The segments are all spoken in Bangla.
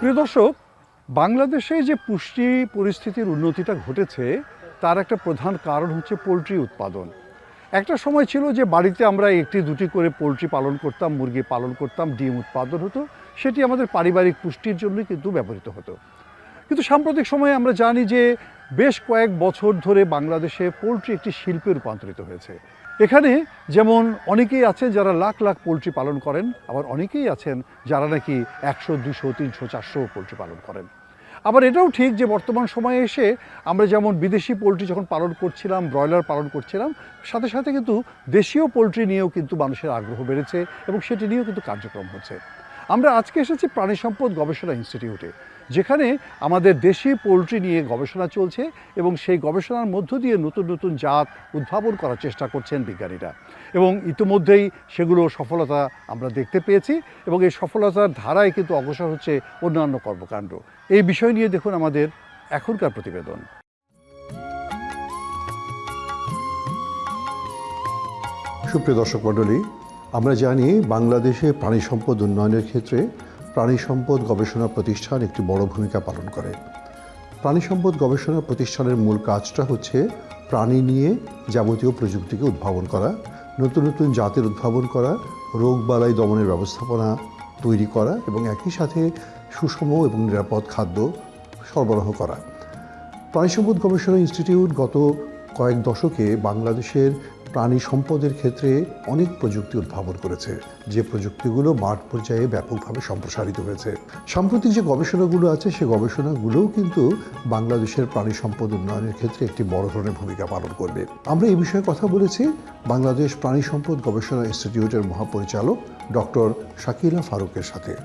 প্রিয় দর্শক, বাংলাদেশে যে পুষ্টি পরিস্থিতির উন্নতিটা ঘটেছে, তার একটা প্রধান কারণ হচ্ছে পোলট্রি উৎপাদন। একটা সময় ছিল যে বাড়িতে আমরা একটি দুটি করে পোলট্রি পালন করতাম, মুরগি পালন করতাম, ডিম উৎপাদন হতো, সেটি আমাদের পারিবারিক পুষ্টির জন্যই কিন্তু ব্যবহৃত হতো। কিন্তু সাম্প্রতিক সময়ে আমরা জানি যে বেশ কয়েক বছর ধরে বাংলাদেশে পোলট্রি একটি শিল্পে রূপান্তরিত হয়েছে। এখানে যেমন অনেকেই আছেন যারা লাখ লাখ পোলট্রি পালন করেন, আবার অনেকেই আছেন যারা নাকি একশো, দুশো, তিনশো, চারশো পোলট্রি পালন করেন। আবার এটাও ঠিক যে বর্তমান সময়ে এসে আমরা যেমন বিদেশি পোলট্রি যখন পালন করছিলাম, ব্রয়লার পালন করছিলাম, সাথে সাথে কিন্তু দেশীয় পোলট্রি নিয়েও কিন্তু মানুষের আগ্রহ বেড়েছে এবং সেটি নিয়েও কিন্তু কার্যক্রম হচ্ছে। আমরা আজকে এসেছি প্রাণী সম্পদ গবেষণা ইনস্টিটিউটে। যেখানে আমাদের দেশি পোলট্রি নিয়ে গবেষণা চলছে এবং সেই গবেষণার মধ্য দিয়ে নতুন নতুন জাত উদ্ভাবন করার চেষ্টা করছেন বিজ্ঞানীরা। এবং ইতিমধ্যেই সেগুলো সফলতা আমরা দেখতে পেয়েছি এবং এই সফলতার ধারায় কিন্তু অগ্রসর হচ্ছে অন্যান্য কর্মকাণ্ড। এই বিষয় নিয়ে দেখুন আমাদের এখনকার প্রতিবেদন। সুপ্রিয় দর্শক মণ্ডলী, আমরা জানি বাংলাদেশে প্রাণী সম্পদ উন্নয়নের ক্ষেত্রে প্রাণী সম্পদ গবেষণা প্রতিষ্ঠান একটি বড় ভূমিকা পালন করে। প্রাণী সম্পদ গবেষণা প্রতিষ্ঠানের মূল কাজটা হচ্ছে প্রাণী নিয়ে যাবতীয় প্রযুক্তিকে উদ্ভাবন করা, নতুন নতুন জাতের উদ্ভাবন করা, রোগ বালাই দমনের ব্যবস্থাপনা তৈরি করা এবং একই সাথে সুষম এবং নিরাপদ খাদ্য সরবরাহ করা। প্রাণী সম্পদ গবেষণা ইনস্টিটিউট গত কয়েক দশকে বাংলাদেশের প্রাণী সম্পদের ক্ষেত্রে অনেক প্রযুক্তি উদ্ভাবন করেছে। যে প্রযুক্তিগুলো মাঠ পর্যায়ে ব্যাপকভাবে সম্প্রসারিত হয়েছে। সাম্প্রতিক যে গবেষণাগুলো আছে, সে গবেষণাগুলোও কিন্তু বাংলাদেশের প্রাণী সম্পদ উন্নয়নের ক্ষেত্রে একটি বড় ধরনের ভূমিকা পালন করবে। আমরা এই বিষয়ে কথা বলেছি। বাংলাদেশ প্রাণী সম্পদ গবেষণা ইনস্টিটিউটের মহাপরিচালক ডক্টর শাকিলা ফারুকের সাথে।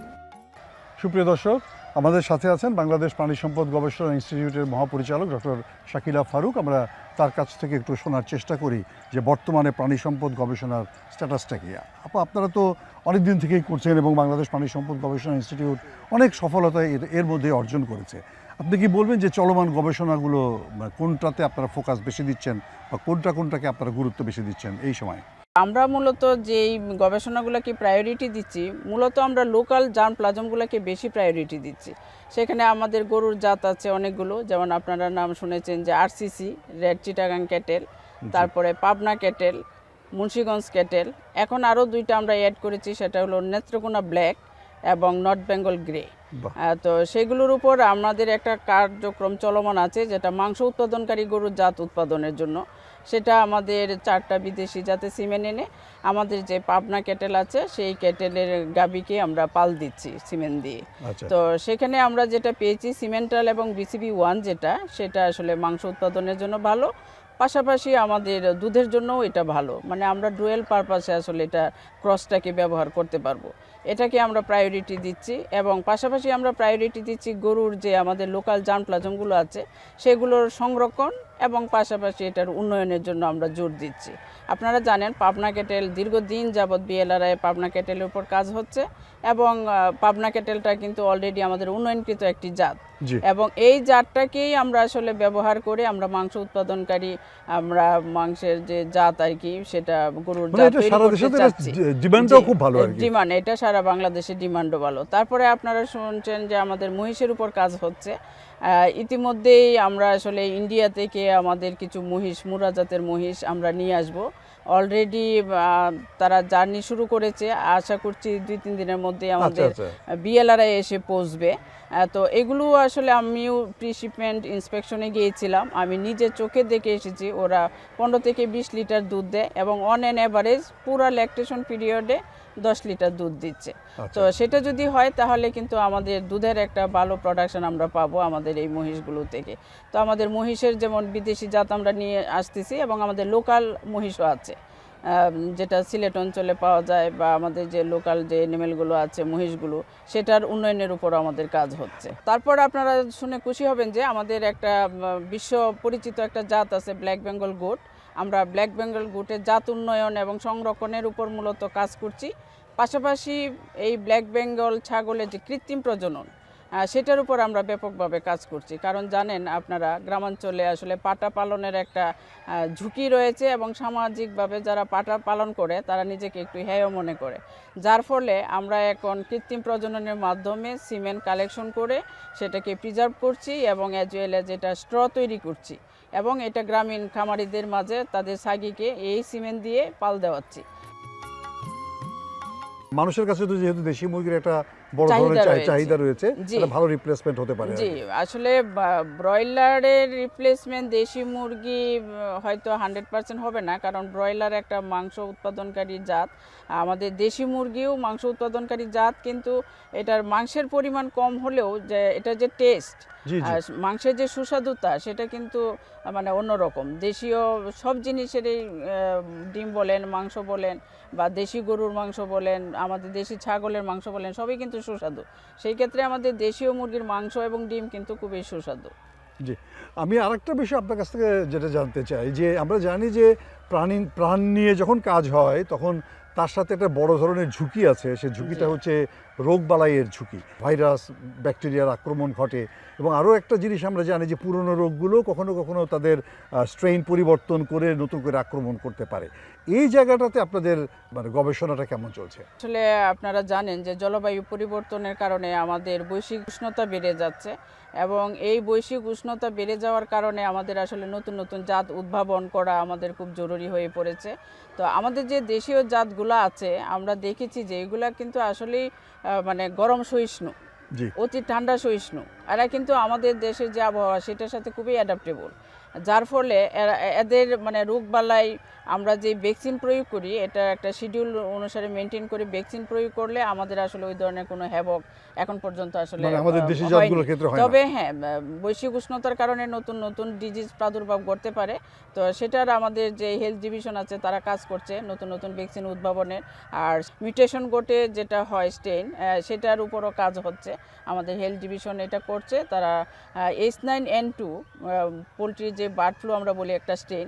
সুপ্রিয় দর্শক আমাদের সাথে আছেন বাংলাদেশ প্রাণী সম্পদ গবেষণা ইনস্টিটিউটের মহাপরিচালক ডক্টর শাকিলা ফারুক। আমরা তার কাছ থেকে একটু শোনার চেষ্টা করি যে বর্তমানে প্রাণী সম্পদ গবেষণার স্ট্যাটাসটা কি। আপা, আপনারা তো অনেক দিন থেকেই করছেন এবং বাংলাদেশ প্রাণী সম্পদ গবেষণা ইনস্টিটিউট অনেক সফলতা এর- মধ্যে অর্জন করেছে। আপনি কি বলবেন যে চলমান গবেষণাগুলো, কোনটাতে আপনারা ফোকাস বেশি দিচ্ছেন বা কোনটা কোনটাকে আপনারা গুরুত্ব বেশি দিচ্ছেন এই সময়? আমরা মূলত যেই গবেষণাগুলোকে প্রায়োরিটি দিচ্ছি মূলত আমরা লোকাল জার্ম প্লাজমগুলোকে বেশি প্রায়োরিটি দিচ্ছি। সেখানে আমাদের গরুর জাত আছে অনেকগুলো যেমন আপনারা নাম শুনেছেন যে আরসিসি রেড চিটাগাং ক্যাটেল তারপরে পাবনা ক্যাটেল মুন্সিগঞ্জ ক্যাটেল এখন আরও দুইটা আমরা অ্যাড করেছি সেটা হলো নেত্রকোনা ব্ল্যাক এবং নর্থ বেঙ্গল গ্রে। তো সেগুলোর উপর আমাদের একটা কার্যক্রম চলমান আছে যেটা মাংস উৎপাদনকারী গরুর জাত উৎপাদনের জন্য। সেটা আমাদের চারটা বিদেশি জাতে সিমেন্ট এনে আমাদের যে পাবনা ক্যাটেল আছে সেই ক্যাটেলের গাবিকে আমরা পাল দিচ্ছি সিমেন্ট দিয়ে। আচ্ছা। তো সেখানে আমরা যেটা পেয়েছি সিমেন্টাল এবং বিসিবি ওয়ান যেটা সেটা আসলে মাংস উৎপাদনের জন্য ভালো। পাশাপাশি আমাদের দুধের জন্যও এটা ভালো। মানে আমরা ডুয়েল পারপাসে আসলে এটা ক্রসটাকে ব্যবহার করতে পারব। এটাকে আমরা প্রায়োরিটি দিচ্ছি এবং পাশাপাশি আমরা প্রায়োরিটি দিচ্ছি গরুর যে আমাদের লোকাল জান প্লাজমগুলো আছে সেগুলোর সংরক্ষণ এবং পাশাপাশি এটার উন্নয়নের জন্য আমরা জোর দিচ্ছি। আপনারা জানেন, পাবনা কেটেল দীর্ঘদিন যাবৎ বিএলআরআই পাবনা কেটেলের উপর কাজ হচ্ছে এবং পাবনা কেটেলটা কিন্তু অলরেডি আমাদের উন্নয়নকৃত একটি জাত। এবং এই জাতটাকেই আমরা আসলে ব্যবহার করে আমরা মাংস উৎপাদনকারী আমরা মাংসের যে জাত আর কি সেটা গরুর মানে জাত খুব ভালো ডিমান্ড এটা সারা বাংলাদেশে ডিমান্ডও ভালো। তারপরে আপনারা শুনছেন যে আমাদের মহিষের উপর কাজ হচ্ছে। ইতিমধ্যেই আমরা আসলে ইন্ডিয়া থেকে আমাদের কিছু মহিষ মুরা জাতের মহিষ আমরা নিয়ে আসব। অলরেডি তারা জার্নি শুরু করেছে। আশা করছি দুই তিন দিনের মধ্যে আচ্ছা আমাদের আচ্ছা। বিএলআরআই এসে পৌঁছবে। তো এগুলো আসলে আমিও প্রিশিপমেন্ট ইন্সপেকশনে গিয়েছিলাম। আমি নিজে চোখে দেখে এসেছি ওরা পনেরো থেকে বিশ লিটার দুধ দেয় এবং অন অ্যান অ্যাভারেজ পুরো ল্যাকটেশন পিরিয়ডে দশ লিটার দুধ দিচ্ছে। তো আচ্ছা সেটা যদি হয় তাহলে কিন্তু আমাদের দুধের একটা ভালো প্রোডাকশন আমরা পাবো আমাদের এই মহিষগুলো থেকে। তো আমাদের মহিষের যেমন বিদেশি জাত আমরা নিয়ে আসতেছি এবং আমাদের লোকাল মহিষও আছে। যেটা সিলেট অঞ্চলে পাওয়া যায় বা আমাদের যে লোকাল যে এনিমেলগুলো আছে, মহিষগুলো, সেটার উন্নয়নের উপর আমাদের কাজ হচ্ছে। তারপর আপনারা শুনে খুশি হবেন যে আমাদের একটা বিশ্ব পরিচিত একটা জাত আছে ব্ল্যাক বেঙ্গল গোট আমরা ব্ল্যাক বেঙ্গল গোটের জাত উন্নয়ন এবং সংরক্ষণের উপর মূলত কাজ করছি। পাশাপাশি এই ব্ল্যাক বেঙ্গল ছাগলের যে কৃত্রিম প্রজনন সেটার উপর আমরা ব্যাপকভাবে কাজ করছি। কারণ জানেন আপনারা, গ্রামাঞ্চলে আসলে পাটা পালনের একটা ঝুঁকি রয়েছে এবং সামাজিকভাবে যারা পাটা পালন করে, তারা নিজেকে একটু হেয় মনে করে। যার ফলে আমরা এখন কৃত্রিম প্রজননের মাধ্যমে সিমেন্ট কালেকশন করে সেটাকে প্রিজার্ভ করছি এবং অ্যাজ ওয়েল এজ এটা স্ট্র তৈরি করছি এবং এটা গ্রামীণ খামারিদের মাঝে তাদের সাগিকে এই সিমেন্ট দিয়ে পাল দেওয়াচ্ছি। মানুষের কাছে তো যেহেতু দেশি মুরগির একটা বড় চাহিদা ধরনের রয়েছে। চাহিদা রয়েছে ভালো রিপ্লেসমেন্ট হতে পারে জি আসলে ব্রয়লারের রিপ্লেসমেন্ট দেশি মুরগি হয়তো হান্ড্রেড পার্সেন্ট হবে না কারণ ব্রয়লার একটা মাংস উৎপাদনকারী জাত। আমাদের দেশি মুরগিও মাংস উৎপাদনকারী জাত কিন্তু এটার মাংসের পরিমাণ কম হলেও যে এটা যে টেস্ট মাংসের যে সুস্বাদুতা সেটা কিন্তু মানে অন্যরকম। দেশীয় সব জিনিসেরই ডিম বলেন মাংস বলেন বা দেশি গরুর মাংস বলেন আমাদের দেশি ছাগলের মাংস বলেন সবই কিন্তু সুস্বাদু। সেই ক্ষেত্রে আমাদের দেশীয় মুরগির মাংস এবং ডিম কিন্তু খুবই সুস্বাদু। জি আমি আরেকটা বিষয় আপনার কাছ থেকে যেটা জানতে চাই যে আমরা জানি যে প্রাণী প্রাণ নিয়ে যখন কাজ হয় তখন তার সাথে একটা বড় ধরনের ঝুঁকি আছে। সেই ঝুঁকিটা হচ্ছে রোগবালাইয়ের ঝুঁকি, ভাইরাস, ব্যাকটেরিয়ার আক্রমণ ঘটে এবং আরও একটা জিনিস আমরা জানি যে পুরনো রোগগুলো কখনো কখনো তাদের স্ট্রেইন পরিবর্তন করে নতুন করে আক্রমণ করতে পারে। এই জায়গাটাতে আপনাদের মানে গবেষণাটা কেমন চলছে? আসলে আপনারা জানেন যে জলবায়ু পরিবর্তনের কারণে আমাদের বৈশ্বিক উষ্ণতা বেড়ে যাচ্ছে এবং এই বৈশ্বিক উষ্ণতা বেড়ে যাওয়ার কারণে আমাদের আসলে নতুন নতুন জাত উদ্ভাবন করা আমাদের খুব জরুরি হয়ে পড়েছে। তো আমাদের যে দেশীয় জাতগুলো আছে, আমরা দেখেছি যে এগুলা কিন্তু আসলেই মানে গরম সহিষ্ণু অতি ঠান্ডা সহিষ্ণু। এরা কিন্তু আমাদের দেশের যে আবহাওয়া সেটার সাথে খুবই অ্যাডাপ্টেবল যার ফলে এদের মানে রোগবালাই আমরা যে ভ্যাকসিন প্রয়োগ করি এটা একটা শিডিউল অনুসারে মেনটেন করে ভ্যাকসিন প্রয়োগ করলে আমাদের আসলে ওই ধরনের কোনো হ্যাবক এখন পর্যন্ত আসলে মানে আমাদের দেশি। জাতগুলোর ক্ষেত্রে হয় তবে হ্যাঁ বৈশ্বিক উষ্ণতার কারণে নতুন নতুন ডিজিজ প্রাদুর্ভাব ঘটতে পারে। তো সেটার আমাদের যে হেলথ ডিভিশন আছে তারা কাজ করছে নতুন নতুন ভ্যাকসিন উদ্ভাবনের। আর মিউটেশন ঘটে যেটা হয় স্টেইন সেটার উপরও কাজ হচ্ছে। আমাদের হেলথ ডিভিশন এটা করছে। তারা এইচ নাইন এন টু পোলট্রির যে বার্ড ফ্লু আমরা বলি একটা স্টেইন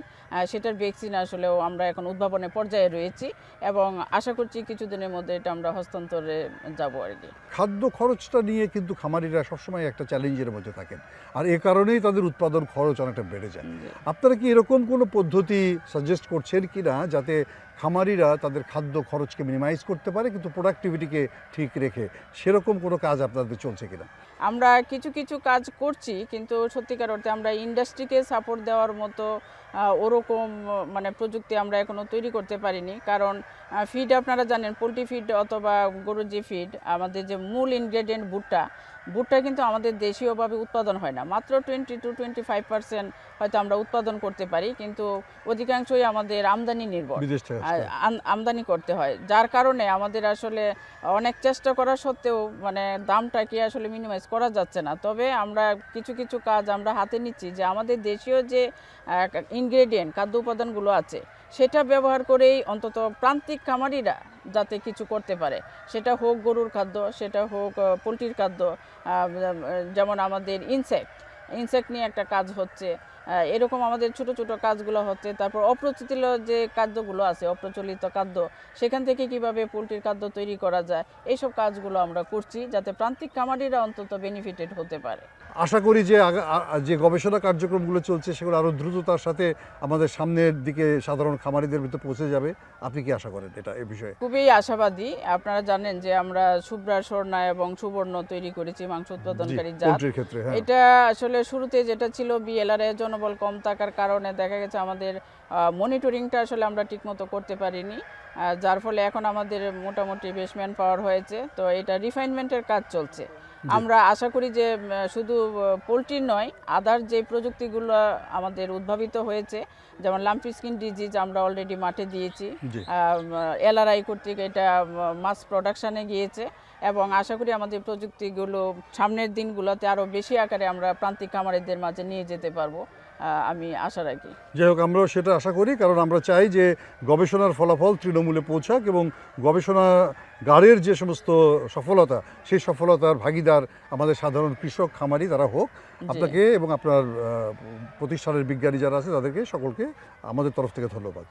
সেটার ভ্যাকসিন আসলেও আমরা এখন উদ্ভাবনের পর্যায়ে রয়েছি। এবং আশা করছি কিছুদিনের মধ্যে এটা আমরা হস্তান্তরে যাব আর কি। খাদ্য খরচটা নিয়ে কিন্তু খামারিরা সবসময় একটা চ্যালেঞ্জের মধ্যে থাকেন। আর এ কারণেই তাদের উৎপাদন খরচ অনেকটা বেড়ে যায়। আপনারা কি এরকম কোনো পদ্ধতি সাজেস্ট করছেন কি না যাতে খামারিরা তাদের খাদ্য খরচকে মিনিমাইজ করতে পারে কিন্তু প্রোডাক্টিভিটিকে ঠিক রেখে সেরকম কোনো কাজ আপনাদের চলছে কিনা? আমরা কিছু কিছু কাজ করছি, কিন্তু সত্যিকার অর্থে আমরা ইন্ডাস্ট্রিকে সাপোর্ট দেওয়ার মতো ওরকম মানে প্রযুক্তি আমরা এখনও তৈরি করতে পারিনি। কারণ ফিড আপনারা জানেন, পোলট্রি ফিড অথবা গরুর যে ফিড আমাদের যে মূল ইনগ্রেডিয়েন্ট ভুট্টা ভুট্টা কিন্তু আমাদের দেশীয়ভাবে উৎপাদন হয় না। মাত্র twenty two twenty five percent হয়তো আমরা উৎপাদন করতে পারি কিন্তু অধিকাংশই আমাদের আমদানি নির্ভর। আমদানি করতে হয়। যার কারণে আমাদের আসলে অনেক চেষ্টা করা সত্ত্বেও মানে দামটা কি আসলে মিনিমাইজ করা যাচ্ছে না। তবে আমরা কিছু কিছু কাজ আমরা হাতে নিচ্ছি যে আমাদের দেশীয় যে ইনগ্রেডিয়েন্ট খাদ্য উপাদানগুলো আছে সেটা ব্যবহার করেই অন্তত প্রান্তিক খামারিরা যাতে কিছু করতে পারে। সেটা হোক গরুর খাদ্য, সেটা হোক পোলট্রির খাদ্য যেমন আমাদের ইনসেক্ট ইনসেক্ট নিয়ে একটা কাজ হচ্ছে। এরকম আমাদের ছোট ছোট কাজগুলো হচ্ছে। তারপর অপ্রচলিত যে খাদ্যগুলো আছে, অপ্রচলিত খাদ্য, সেখান থেকে কীভাবে পোলট্রির খাদ্য তৈরি করা যায়, এইসব কাজগুলো আমরা করছি যাতে প্রান্তিক খামারিরা অন্তত বেনিফিটেড হতে পারে। আশা করি যে যে গবেষণা কার্যক্রমগুলো চলছে সেগুলো আরও দ্রুততার সাথে আমাদের সামনের দিকে সাধারণ খামারিদের ভিতরে পৌঁছে যাবে। আপনি কি আশা করেন এটা এ বিষয়ে? খুবই আশাবাদী। আপনারা জানেন যে আমরা শুভ্রা স্বর্ণা এবং সুবর্ণ তৈরি করেছি মাংস উৎপাদনকারী জাত। ক্ষেত্রে হ্যাঁ। এটা আসলে শুরুতে যেটা ছিল বিএলআর এর জনবল কম থাকার কারণে দেখা গেছে আমাদের মনিটরিংটা আসলে আমরা ঠিকমতো করতে পারিনি। যার ফলে এখন আমাদের মোটামুটি বেসম্যান পাওয়ার হয়েছে। তো এটা রিফাইনমেন্টের কাজ চলছে। আমরা আশা করি যে শুধু পোলট্রি নয় আদার যে প্রযুক্তিগুলো আমাদের উদ্ভাবিত হয়েছে যেমন লাম্পি স্কিন ডিজিজ আমরা অলরেডি মাঠে দিয়েছি এলআরআই কর্তৃক এটা মাস প্রোডাকশানে গিয়েছে এবং আশা করি আমাদের প্রযুক্তিগুলো সামনের দিনগুলোতে আরও বেশি আকারে আমরা প্রান্তিক খামারিদের মাঝে নিয়ে যেতে পারব আমি আশা রাখি। যাই হোক আমরাও সেটা আশা করি কারণ আমরা চাই যে গবেষণার ফলাফল তৃণমূলে পৌঁছাক এবং গবেষণাগারের যে সমস্ত সফলতা সেই সফলতার ভাগিদার আমাদের সাধারণ কৃষক খামারি তারা হোক। আপনাকে এবং আপনার প্রতিষ্ঠানের বিজ্ঞানী যারা আছে তাদেরকে সকলকে আমাদের তরফ থেকে ধন্যবাদ।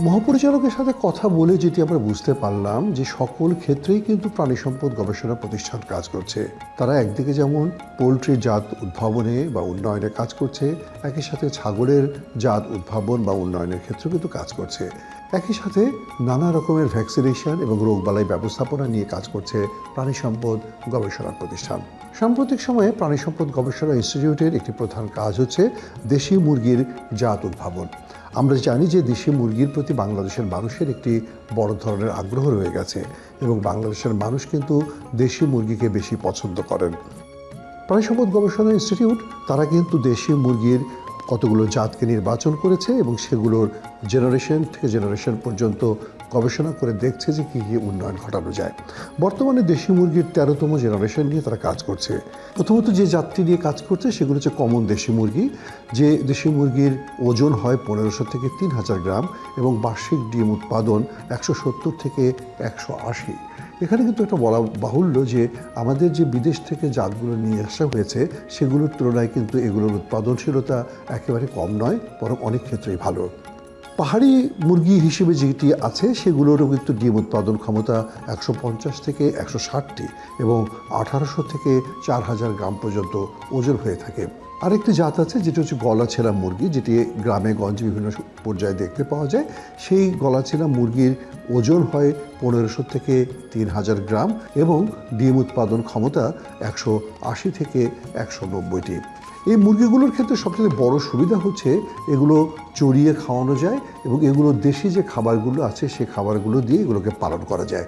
মহাপরিচালকের সাথে কথা বলে যেটি আমরা বুঝতে পারলাম যে সকল ক্ষেত্রেই কিন্তু প্রাণী সম্পদ গবেষণা প্রতিষ্ঠান কাজ করছে। তারা একদিকে যেমন পোলট্রি জাত উদ্ভাবনে বা উন্নয়নে কাজ করছে, একই সাথে ছাগলের জাত উদ্ভাবন বা উন্নয়নের ক্ষেত্রেও কিন্তু কাজ করছে। একই সাথে নানা রকমের ভ্যাকসিনেশন এবং রোগবালাই ব্যবস্থাপনা নিয়ে কাজ করছে প্রাণী সম্পদ গবেষণা প্রতিষ্ঠান। সাম্প্রতিক সময়ে প্রাণী সম্পদ গবেষণা ইনস্টিটিউটের একটি প্রধান কাজ হচ্ছে দেশি মুরগির জাত উদ্ভাবন। আমরা জানি যে দেশি মুরগির প্রতি বাংলাদেশের মানুষের একটি বড় ধরনের আগ্রহ রয়ে গেছে এবং বাংলাদেশের মানুষ কিন্তু দেশি মুরগিকে বেশি পছন্দ করেন। প্রাণী সম্পদ গবেষণা ইনস্টিটিউট, তারা কিন্তু দেশি মুরগির কতগুলো জাতকে নির্বাচন করেছে এবং সেগুলোর জেনারেশন থেকে জেনারেশন পর্যন্ত গবেষণা করে দেখছে যে কী কী উন্নয়ন ঘটানো যায়। বর্তমানে দেশি মুরগির তেরোতম জেনারেশন নিয়ে তারা কাজ করছে। প্রথমত যে জাতটি নিয়ে কাজ করছে সেগুলো হচ্ছে কমন দেশি মুরগি, যে দেশি মুরগির ওজন হয় পনেরোশো থেকে তিন হাজার গ্রাম এবং বার্ষিক ডিম উৎপাদন একশো সত্তর থেকে একশো আশি। এখানে কিন্তু একটা বলা বাহুল্য যে আমাদের যে বিদেশ থেকে জাতগুলো নিয়ে আসা হয়েছে, সেগুলোর তুলনায় কিন্তু এগুলোর উৎপাদনশীলতা একেবারে কম নয়, বরং অনেক ক্ষেত্রেই ভালো। পাহাড়ি মুরগি হিসেবে যেটি আছে সেগুলোরও কিন্তু ডিম উৎপাদন ক্ষমতা একশো পঞ্চাশ থেকে একশো ষাটটি এবং আঠারোশো থেকে চার হাজার গ্রাম পর্যন্ত ওজন হয়ে থাকে। আরেকটি জাত আছে, যেটি হচ্ছে গলাছেলা মুরগি, যেটি গ্রামে, গঞ্জে বিভিন্ন পর্যায়ে দেখতে পাওয়া যায়। সেই গলাছেলা মুরগির ওজন হয় পনেরোশো থেকে তিন হাজার গ্রাম এবং ডিম উৎপাদন ক্ষমতা একশো আশি থেকে একশো নব্বইটি। এই মুরগিগুলোর ক্ষেত্রে সবচেয়ে বড় সুবিধা হচ্ছে এগুলো চড়িয়ে খাওয়ানো যায় এবং এগুলো দেশি যে খাবারগুলো আছে সেই খাবারগুলো দিয়ে এগুলোকে পালন করা যায়।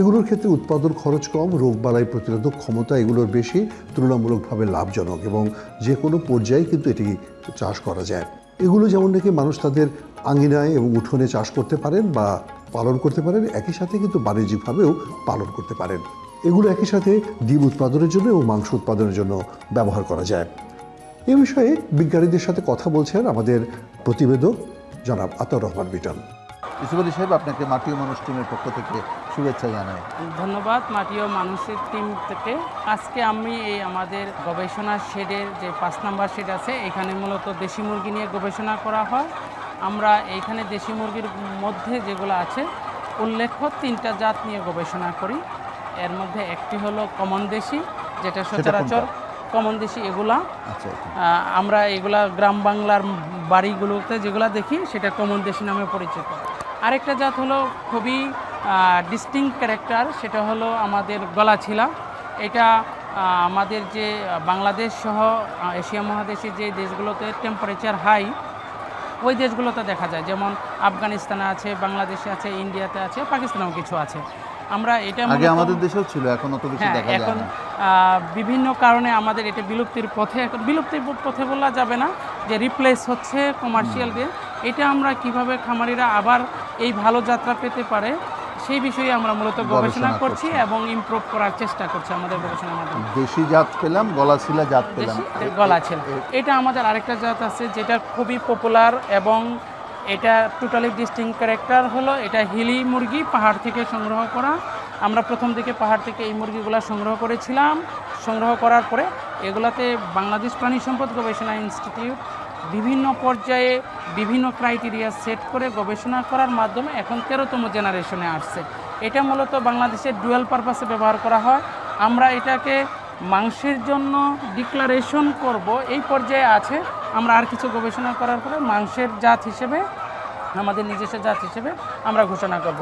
এগুলোর ক্ষেত্রে উৎপাদন খরচ কম, রোগবালাই প্রতিরোধক ক্ষমতা এগুলোর বেশি, তুলনামূলকভাবে লাভজনক এবং যে কোনো পর্যায়ে কিন্তু এটি চাষ করা যায়। এগুলো যেমন নাকি মানুষ তাদের আঙিনায় এবং উঠোনে চাষ করতে পারেন বা পালন করতে পারেন, একই সাথে কিন্তু বাণিজ্যিকভাবেও পালন করতে পারেন। এগুলো একই সাথে ডিম উৎপাদনের জন্য এবং মাংস উৎপাদনের জন্য ব্যবহার করা যায়। এ বিষয়ে বিজ্ঞানীদের সাথে কথা বলছেন আমাদের প্রতিবেদক জনাব আতর রহমান বিটান ইসুফ সাহেব আপনাকে মাটি ও মানুষ টিমের পক্ষ থেকে শুভেচ্ছা জানাই। ধন্যবাদ মাটি ও মানুষের টিম থেকে। আজকে আমি এই আমাদের গবেষণা শেডের যে পাঁচ নাম্বার শেড আছে এখানে মূলত দেশি মুরগি নিয়ে গবেষণা করা হয়। আমরা এইখানে দেশি মুরগির মধ্যে যেগুলো আছে উল্লেখ্য তিনটা জাত নিয়ে গবেষণা করি। এর মধ্যে একটি হলো কমন দেশি যেটা সচরাচর কমন দেশি এগুলা। আচ্ছা আচ্ছা। আমরা এগুলা গ্রাম বাংলার বাড়িগুলোতে যেগুলা দেখি সেটা কমন দেশি নামে পরিচিত। আরেকটা জাত হলো খুবই ডিস্টিং ক্যারেক্টার সেটা হলো আমাদের গলা গলাছিলা। এটা আমাদের যে বাংলাদেশ সহ এশিয়া মহাদেশের যে দেশগুলোতে টেম্পারেচার হাই ওই দেশগুলোতে দেখা যায়। যেমন আফগানিস্তানে আছে বাংলাদেশে আছে ইন্ডিয়াতে আছে পাকিস্তানেও কিছু আছে। আমরা এটা আগে আমাদের দেশেও ছিল এখন অত বেশি হ্যাঁ দেখা যায় এখন বিভিন্ন কারণে আমাদের এটা বিলুপ্তির পথে এখন বিলুপ্তির পথে বলা যাবে না যে রিপ্লেস হচ্ছে কমার্শিয়াল দিয়ে। এটা আমরা কীভাবে খামারিরা আবার এই ভালো যাত্রা পেতে পারে সেই বিষয়ে আমরা মূলত গবেষণা করছি। এবং ইমপ্রুভ করার চেষ্টা করছি আমাদের গবেষণার মাধ্যমে। দেশি জাত পেলাম গলাছিলা জাত পেলাম। দেশি গলা ছিল এটা আমাদের আরেকটা জাত আছে যেটা খুবই পপুলার এবং এটা টোটালি ডিস্টিং ক্যারেক্টার হলো, এটা হিলি মুরগি, পাহাড় থেকে সংগ্রহ করা। আমরা প্রথম দিকে পাহাড় থেকে এই মুরগিগুলো সংগ্রহ করেছিলাম। সংগ্রহ করার পরে এগুলাতে বাংলাদেশ প্রাণী সম্পদ গবেষণা ইনস্টিটিউট বিভিন্ন পর্যায়ে বিভিন্ন ক্রাইটেরিয়া সেট করে গবেষণা করার মাধ্যমে এখন তেরোতম জেনারেশনে আসছে। এটা মূলত বাংলাদেশের ডুয়েল পারপাসে ব্যবহার করা হয়। আমরা এটাকে মাংসের জন্য ডিক্লারেশন করব। এই পর্যায়ে আছে আমরা আর কিছু গবেষণা করার পরে মাংসের জাত হিসেবে আমাদের নিজস্ব জাত হিসেবে আমরা ঘোষণা করব।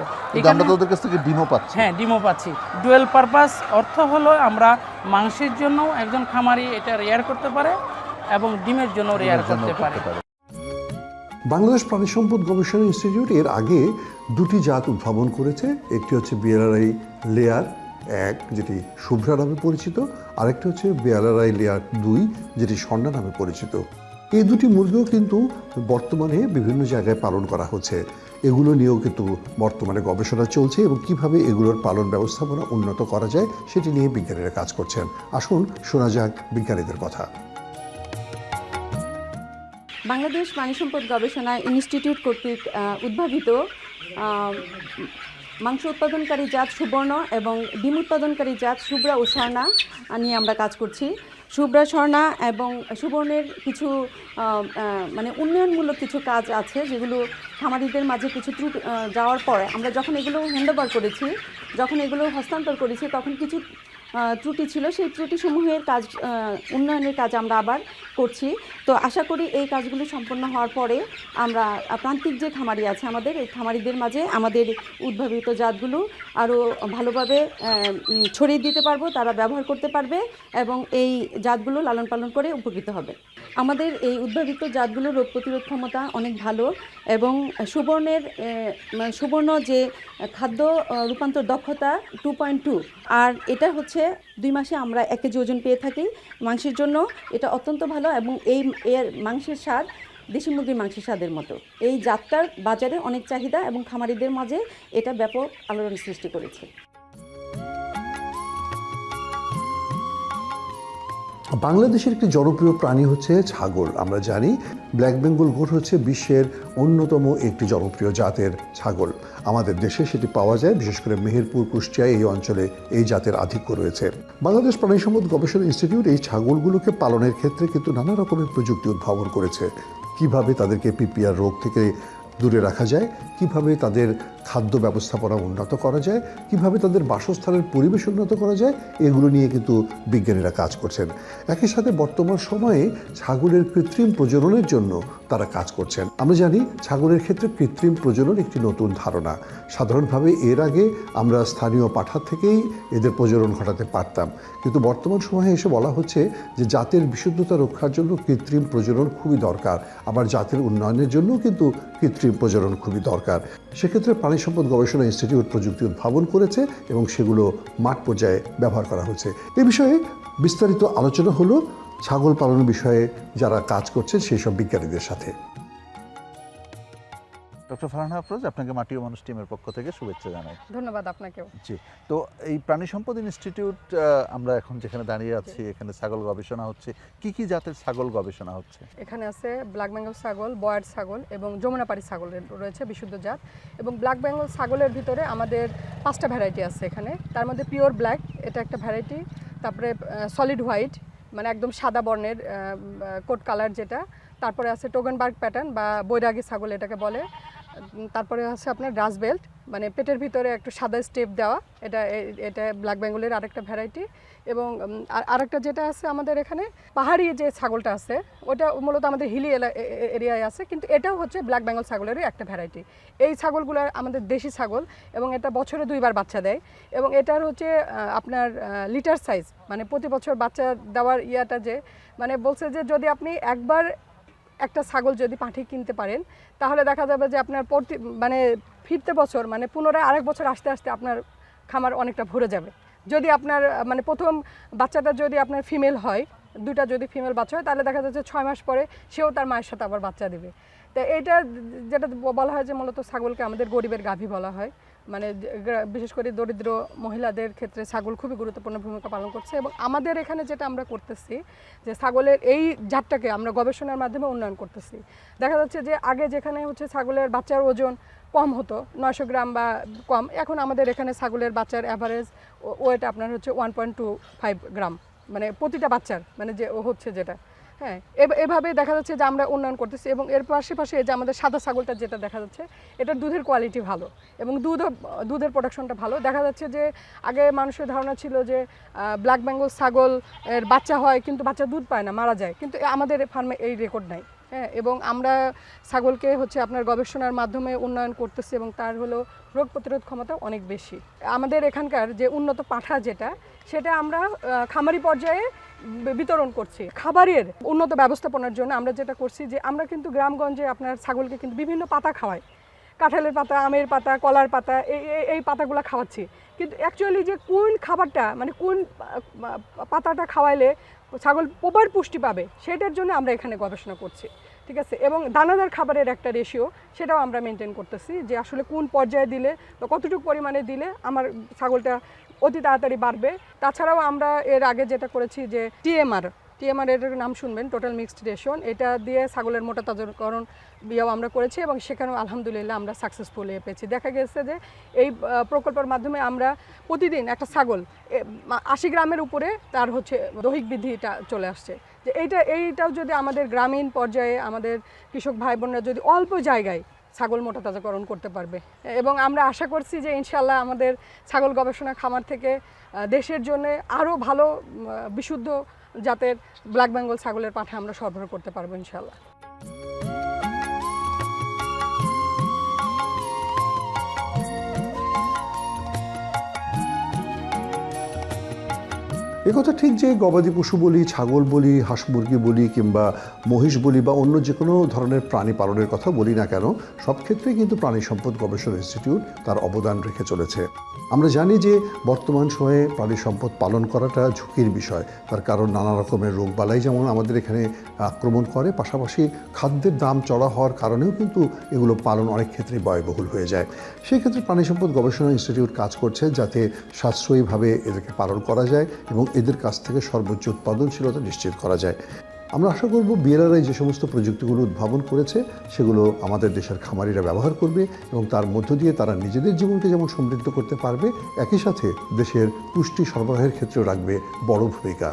আমরা তো ওদের কাছ থেকে ডিমও পাচ্ছি। হ্যাঁ ডিমও পাচ্ছি। ডুয়েল পারপাস অর্থ হলো আমরা মাংসের জন্য একজন খামারি এটা রেয়ার করতে পারে এবং ডিমের জন্য রেয়ার করতে পারে। বাংলাদেশ প্রাণী সম্পদ গবেষণা ইনস্টিটিউট এর আগে দুটি জাত উদ্ভাবন করেছে। একটি হচ্ছে বিয়ারারাই লেয়ার এক, যেটি শুভ্রা নামে পরিচিত, আরেকটি হচ্ছে বিয়ারারাই লেয়ার দুই, যেটি স্বর্ণা নামে পরিচিত। এই দুটি মুরগিও কিন্তু বর্তমানে বিভিন্ন জায়গায় পালন করা হচ্ছে। এগুলো নিয়েও কিন্তু বর্তমানে গবেষণা চলছে এবং কীভাবে এগুলোর পালন ব্যবস্থাপনা উন্নত করা যায়, সেটি নিয়ে বিজ্ঞানীরা কাজ করছেন। আসুন শোনা যাক বিজ্ঞানীদের কথা। বাংলাদেশ প্রাণী সম্পদ গবেষণা ইনস্টিটিউট কর্তৃক উদ্ভাবিত মাংস উৎপাদনকারী জাত সুবর্ণ এবং ডিম উৎপাদনকারী জাত শুভ্রা ও স্বর্ণা নিয়ে আমরা কাজ করছি। শুভ্রা, স্বর্ণা এবং সুবর্ণের কিছু মানে উন্নয়নমূলক কিছু কাজ আছে যেগুলো খামারিদের মাঝে কিছু ত্রুটি যাওয়ার পরে আমরা যখন এগুলো হ্যান্ডওভার করেছি, যখন এগুলো হস্তান্তর করেছি, তখন কিছু ত্রুটি ছিল, সেই ত্রুটিসমূহের কাজ উন্নয়নের কাজ আমরা আবার করছি। তো আশা করি এই কাজগুলো সম্পন্ন হওয়ার পরে আমরা প্রান্তিক যে খামারি আছে আমাদের, এই খামারিদের মাঝে আমাদের উদ্ভাবিত জাতগুলো আরও ভালোভাবে ছড়িয়ে দিতে পারব, তারা ব্যবহার করতে পারবে এবং এই জাতগুলো লালন পালন করে উপকৃত হবে। আমাদের এই উদ্ভাবিত জাতগুলোর রোগ প্রতিরোধ ক্ষমতা অনেক ভালো এবং সুবর্ণের মানে সুবর্ণ যে খাদ্য রূপান্তর দক্ষতা টু পয়েন্ট টু, আর এটা হচ্ছে দুই মাসে আমরা এক কেজি ওজন পেয়ে থাকি। মাংসের জন্য এটা অত্যন্ত ভালো এবং এই এর মাংসের স্বাদ দেশি মুরগির মাংসের স্বাদের মতো। এই যাত্রার বাজারে অনেক চাহিদা এবং খামারিদের মাঝে এটা ব্যাপক আলোড়ন সৃষ্টি করেছে। বাংলাদেশের একটি জনপ্রিয় প্রাণী হচ্ছে ছাগল। আমরা জানি ব্ল্যাক বেঙ্গল গোট হচ্ছে বিশ্বের অন্যতম একটি জনপ্রিয় জাতের ছাগল। আমাদের দেশে সেটি পাওয়া যায়, বিশেষ করে মেহেরপুর, কুষ্টিয়া এই অঞ্চলে এই জাতের আধিক্য রয়েছে। বাংলাদেশ প্রাণী সম্পদ গবেষণা ইনস্টিটিউট এই ছাগলগুলোকে পালনের ক্ষেত্রে কিন্তু নানা রকমের প্রযুক্তি উদ্ভাবন করেছে। কীভাবে তাদেরকে পিপিআর রোগ থেকে দূরে রাখা যায়, কীভাবে তাদের খাদ্য ব্যবস্থাপনা উন্নত করা যায়, কীভাবে তাদের বাসস্থানের পরিবেশ উন্নত করা যায়, এগুলো নিয়ে কিন্তু বিজ্ঞানীরা কাজ করছেন। একই সাথে বর্তমান সময়ে ছাগলের কৃত্রিম প্রজননের জন্য তারা কাজ করছেন। আমরা জানি ছাগলের ক্ষেত্রে কৃত্রিম প্রজনন একটি নতুন ধারণা। সাধারণভাবে এর আগে আমরা স্থানীয় পাঠা থেকেই এদের প্রজনন ঘটাতে পারতাম। কিন্তু বর্তমান সময়ে এসে বলা হচ্ছে যে জাতের বিশুদ্ধতা রক্ষার জন্য কৃত্রিম প্রজনন খুবই দরকার। আবার জাতের উন্নয়নের জন্য কিন্তু কৃত্রিম প্রজনন খুবই দরকার। সেক্ষেত্রে প্রাণী সম্পদ গবেষণা ইনস্টিটিউট প্রযুক্তি উদ্ভাবন করেছে এবং সেগুলো মাঠ পর্যায়ে ব্যবহার করা হয়েছে এ বিষয়ে বিস্তারিত আলোচনা হলো ছাগল পালন বিষয়ে যারা কাজ করছেন সেই সব বিজ্ঞানীদের সাথে। ডক্টর ফারহানা আফরোজ আপনাকে মাটি ও মানুষ টিমের পক্ষ থেকে শুভেচ্ছা জানাই। ধন্যবাদ আপনাকেও। জি তো এই প্রাণী সম্পদ ইনস্টিটিউট আমরা এখন যেখানে দাঁড়িয়ে আছি এখানে ছাগল গবেষণা হচ্ছে। কি কি জাতের ছাগল গবেষণা হচ্ছে? এখানে আছে ব্ল্যাক বেঙ্গল ছাগল বয়ার ছাগল এবং যমুনাপাড়ি ছাগল রয়েছে বিশুদ্ধ জাত এবং ব্ল্যাক বেঙ্গল ছাগলের ভিতরে আমাদের পাঁচটা ভ্যারাইটি আছে এখানে। তার মধ্যে পিওর ব্ল্যাক এটা একটা ভ্যারাইটি তারপরে সলিড হোয়াইট মানে একদম সাদা বর্ণের কোট কালার যেটা। তারপরে আছে টোগেনবার্গ প্যাটার্ন বা বৈরাগী ছাগল এটাকে বলে। তারপরে আছে আপনার রাস বেল্ট মানে পেটের ভিতরে একটু সাদা স্টেপ দেওয়া, এটা এটা ব্ল্যাক বেঙ্গলের আরেকটা ভ্যারাইটি এবং আর- আরেকটা যেটা আছে আমাদের এখানে, পাহাড়ি যে ছাগলটা আছে, ওটা মূলত আমাদের হিলি এরিয়ায় আছে, কিন্তু এটাও হচ্ছে ব্ল্যাক বেঙ্গল ছাগলেরই একটা ভ্যারাইটি এই ছাগলগুলো আমাদের দেশি ছাগল এবং এটা বছরে দুইবার বাচ্চা দেয় এবং এটার হচ্ছে আপনার লিটার সাইজ মানে প্রতি বছর বাচ্চা দেওয়ার ইয়াটা যে মানে বলছে যে যদি আপনি একবার একটা ছাগল যদি পাঠি কিনতে পারেন, তাহলে দেখা যাবে যে আপনার প্রতি মানে ফিরতে বছর মানে পুনরায় আরেক বছর আসতে আসতে আপনার খামার অনেকটা ভরে যাবে। যদি আপনার মানে প্রথম বাচ্চাটা যদি আপনার ফিমেল হয় দুটা যদি ফিমেল বাচ্চা হয়, তাহলে দেখা যাচ্ছে ছয় মাস পরে সেও তার মায়ের সাথে আবার বাচ্চা দেবে। তো এইটা যেটা বলা হয় যে মূলত ছাগলকে আমাদের গরিবের গাভী বলা হয়। মানে বিশেষ করে দরিদ্র মহিলাদের ক্ষেত্রে ছাগল খুবই গুরুত্বপূর্ণ ভূমিকা পালন করছে এবং আমাদের এখানে যেটা আমরা করতেছি যে ছাগলের এই জাতটাকে আমরা গবেষণার মাধ্যমে উন্নয়ন করতেছি। দেখা যাচ্ছে যে আগে যেখানে হচ্ছে ছাগলের বাচ্চার ওজন কম হতো, নয়শো গ্রাম বা কম, এখন আমাদের এখানে ছাগলের বাচ্চার অ্যাভারেজ ওয়েট আপনার হচ্ছে one point two five gram. মানে প্রতিটা বাচ্চার মানে যে হচ্ছে যেটা। হ্যাঁ এভাবে দেখা যাচ্ছে যে আমরা উন্নয়ন করতেছি এবং এর পাশাপাশি যে আমাদের সাদা ছাগলটা যেটা দেখা যাচ্ছে, এটার দুধের কোয়ালিটি ভালো এবং দুধও দুধের প্রোডাকশনটা ভালো। দেখা যাচ্ছে যে আগে মানুষের ধারণা ছিল যে ব্ল্যাক বেঙ্গল ছাগল এর বাচ্চা হয় কিন্তু বাচ্চা দুধ পায় না, মারা যায়। কিন্তু আমাদের ফার্মে এই রেকর্ড নাই। হ্যাঁ এবং আমরা ছাগলকে হচ্ছে আপনার গবেষণার মাধ্যমে উন্নয়ন করতেছি এবং তার হলো রোগ প্রতিরোধ ক্ষমতা অনেক বেশি। আমাদের এখানকার যে উন্নত পাঠা যেটা, সেটা আমরা খামারি পর্যায়ে বিতরণ করছি। খাবারের উন্নত ব্যবস্থাপনার জন্য আমরা যেটা করছি যে আমরা কিন্তু গ্রামগঞ্জে আপনার ছাগলকে কিন্তু বিভিন্ন পাতা খাওয়াই। কাঁঠালের পাতা, আমের পাতা, কলার পাতা এই এই- পাতাগুলো খাওয়াচ্ছি। কিন্তু অ্যাকচুয়ালি যে কোন খাবারটা মানে কোন পাতাটা খাওয়াইলে ছাগল প্রপার পুষ্টি পাবে, সেটার জন্য আমরা এখানে গবেষণা করছি। ঠিক আছে? এবং দানাদার খাবারের একটা রেশিও সেটাও আমরা মেনটেন করতেছি যে আসলে কোন পর্যায়ে দিলে বা কতটুকু পরিমাণে দিলে আমার ছাগলটা অতি তাড়াতাড়ি বাড়বে। তাছাড়াও আমরা এর আগে যেটা করেছি যে টিএমআর টিএমআর এর নাম শুনবেন টোটাল মিক্সড রেশন এটা দিয়ে ছাগলের মোটা তাজকরণ বিয়াও আমরা করেছি এবং সেখানেও আলহামদুলিল্লাহ আমরা সাকসেসফুল হয়ে পেয়েছি। দেখা গেছে যে এই প্রকল্পের মাধ্যমে আমরা প্রতিদিন একটা ছাগল আশি গ্রামের উপরে তার হচ্ছে দৈহিক বৃদ্ধিটা চলে আসছে। যে এইটা, এইটাও যদি আমাদের গ্রামীণ পর্যায়ে আমাদের কৃষক ভাই বোনরা যদি অল্প জায়গায় ছাগল মোটা তাজাকরণ করতে পারবে। এবং আমরা আশা করছি যে ইনশাল্লাহ আমাদের ছাগল গবেষণা খামার থেকে দেশের জন্য আরও ভালো বিশুদ্ধ জাতের ব্ল্যাক বেঙ্গল ছাগলের পাঠা আমরা সরবরাহ করতে পারব ইনশাল্লাহ একথা ঠিক যে গবাদি পশু বলি, ছাগল বলি, হাঁস মুরগি বলি, কিংবা মহিষ বলি বা অন্য যে কোনো ধরনের প্রাণী পালনের কথা বলি না কেন, সব ক্ষেত্রেই কিন্তু প্রাণী সম্পদ গবেষণা ইনস্টিটিউট তার অবদান রেখে চলেছে। আমরা জানি যে বর্তমান সময়ে প্রাণী সম্পদ পালন করাটা ঝুঁকির বিষয়। তার কারণ নানা রকমের রোগবালাই যেমন আমাদের এখানে আক্রমণ করে, পাশাপাশি খাদ্যের দাম চড়া হওয়ার কারণেও কিন্তু এগুলো পালন অনেক ক্ষেত্রে ব্যয়বহুল হয়ে যায়। সেই ক্ষেত্রে প্রাণী সম্পদ গবেষণা ইনস্টিটিউট কাজ করছে যাতে সাশ্রয়ীভাবে এদেরকে পালন করা যায় এবং এদের কাছ থেকে সর্বোচ্চ উৎপাদনশীলতা নিশ্চিত করা যায়। আমরা আশা করব বিএলআরআই যে সমস্ত প্রযুক্তিগুলো উদ্ভাবন করেছে, সেগুলো আমাদের দেশের খামারিরা ব্যবহার করবে এবং তার মধ্য দিয়ে তারা নিজেদের জীবনকে যেমন সমৃদ্ধ করতে পারবে, একই সাথে দেশের পুষ্টি সরবরাহের ক্ষেত্রেও রাখবে বড় ভূমিকা।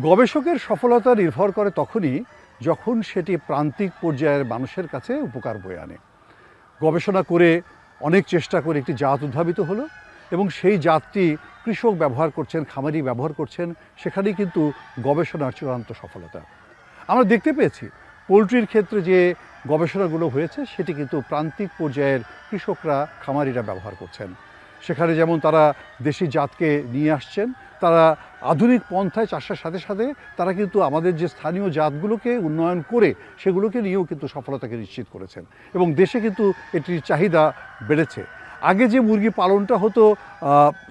গবেষকের সফলতা নির্ভর করে তখনই যখন সেটি প্রান্তিক পর্যায়ের মানুষের কাছে উপকার বয়ে আনে। গবেষণা করে অনেক চেষ্টা করে একটি জাত উদ্ভাবিত হলো এবং সেই জাতটি কৃষক ব্যবহার করছেন, খামারি ব্যবহার করছেন, সেখানেই কিন্তু গবেষণার চূড়ান্ত সফলতা। আমরা দেখতে পেয়েছি, পোলট্রির ক্ষেত্রে যে গবেষণাগুলো হয়েছে, সেটি কিন্তু প্রান্তিক পর্যায়ের কৃষকরা, খামারিরা ব্যবহার করছেন। সেখানে যেমন তারা দেশি জাতকে নিয়ে আসছেন, তারা আধুনিক পন্থায় চাষের সাথে সাথে তারা কিন্তু আমাদের যে স্থানীয় জাতগুলোকে উন্নয়ন করে, সেগুলোকে নিয়েও কিন্তু সফলতাকে নিশ্চিত করেছেন। এবং দেশে কিন্তু এটির চাহিদা বেড়েছে। আগে যে মুরগি পালনটা হতো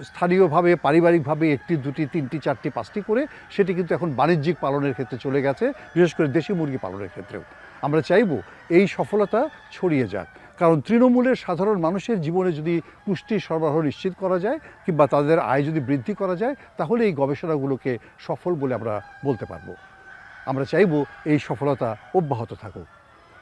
স্থানীয়ভাবে, পারিবারিকভাবে একটি, দুটি, তিনটি, চারটি, পাঁচটি করে, সেটি কিন্তু এখন বাণিজ্যিক পালনের ক্ষেত্রে চলে গেছে, বিশেষ করে দেশি মুরগি পালনের ক্ষেত্রেও। আমরা চাইব এই সফলতা ছড়িয়ে যাক। কারণ তৃণমূলের সাধারণ মানুষের জীবনে যদি পুষ্টি সরবরাহ নিশ্চিত করা যায়, কিংবা তাদের আয় যদি বৃদ্ধি করা যায়, তাহলে এই গবেষণাগুলোকে সফল বলে আমরা বলতে পারব। আমরা চাইব এই সফলতা অব্যাহত থাকুক।